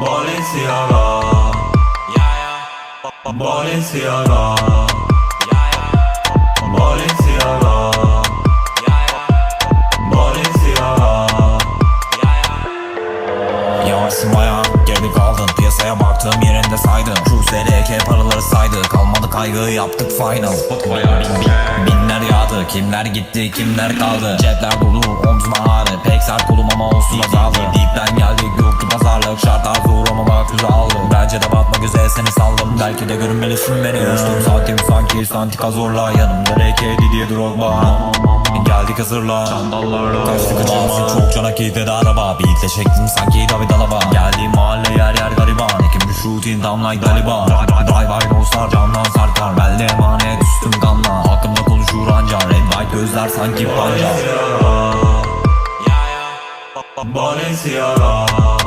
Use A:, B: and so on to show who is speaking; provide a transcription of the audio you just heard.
A: Balenciaga. Balenciaga. Balenciaga. Balenciaga.
B: Yavaşsın baya geride kaldın. Piyasaya baktığım yerinde saydım Şu SRK paraları saydı. Kalmadı kaygı yaptık final. Binler yağdı. Kimler gitti kimler kaldı? Cepler dolu sert kolum ama olsun azaldı Dipten geldik yoktu pazarlık. Şartlar zor ama bak güzel aldım Bence de batma güzel seni saldım. Belki de görünmelisin beni. Uçtum santim sanki santika zorla. Yanımda RK diye Drogba. Geldik hazırla. Çandallarla. Kaçtı kaçırma Çok cana kilitledi araba. Beatle çektim sanki David Alaba. Geldiğim mahalle yer yer gariban. Ekim rutin tam like Taliban. Drive drive dostlar camdan sarkar. Belde emanet üstüm kanla Hakkımda konuşur anca. Red white gözler sanki panca
A: Balenciaga Balenciaga